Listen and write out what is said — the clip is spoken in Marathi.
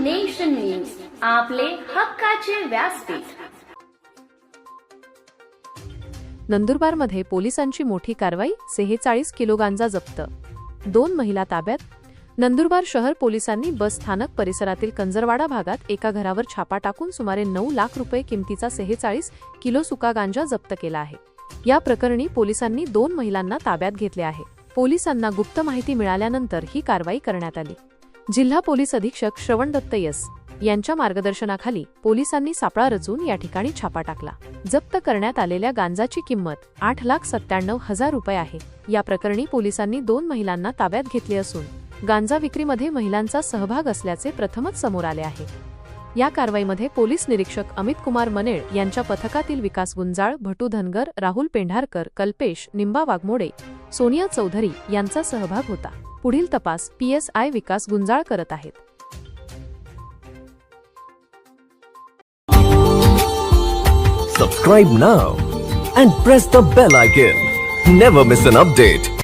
नेशन न्यूज आपले हक्काचे व्यासपीठ. नंदुरबारमध्ये पोलिसांची मोठी कारवाई सेहेचाळीस किलो गांजा जप्त. दोन महिला ताब्यात. नंदुरबार शहर पोलिसांनी बस स्थानक परिसरातील कंजरवाडा भागात एका घरावर छापा टाकून सुमारे नऊ लाख रुपये किमतीचा सेहेचाळीस किलो सुका गांजा जप्त केला आहे. या प्रकरणी पोलिसांनी दोन महिलांना ताब्यात घेतले आहे. पोलिसांना गुप्त माहिती मिळाल्यानंतर ही कारवाई करण्यात आली. जिल्हा पोलीस अधीक्षक श्रवण दत्त यस यांच्या मार्गदर्शनाखाली पोलिसांनी सापळा रचून या ठिकाणी छापा टाकला. जप्त करण्यात आलेल्या गांजाची किंमत आठ लाख सत्त्याण्णव हजार रुपये आहे. या प्रकरणी पोलिसांनी दोन महिलांना ताब्यात घेतले असून गांजा विक्रीमध्ये महिलांचा सहभाग असल्याचे प्रथमच समोर आले आहे. या कारवाईमध्ये पोलीस निरीक्षक अमित कुमार मनेळ यांच्या पथकातील विकास गुंजाळ भटू धनगर राहुल पेंढारकर कल्पेश निंबा वाघमोडे सोनिया चौधरी यांचा सहभाग होता. पुढील तपास पीएसआय विकास गुंजाळ करत आहेत. Subscribe now and press the bell icon never miss an update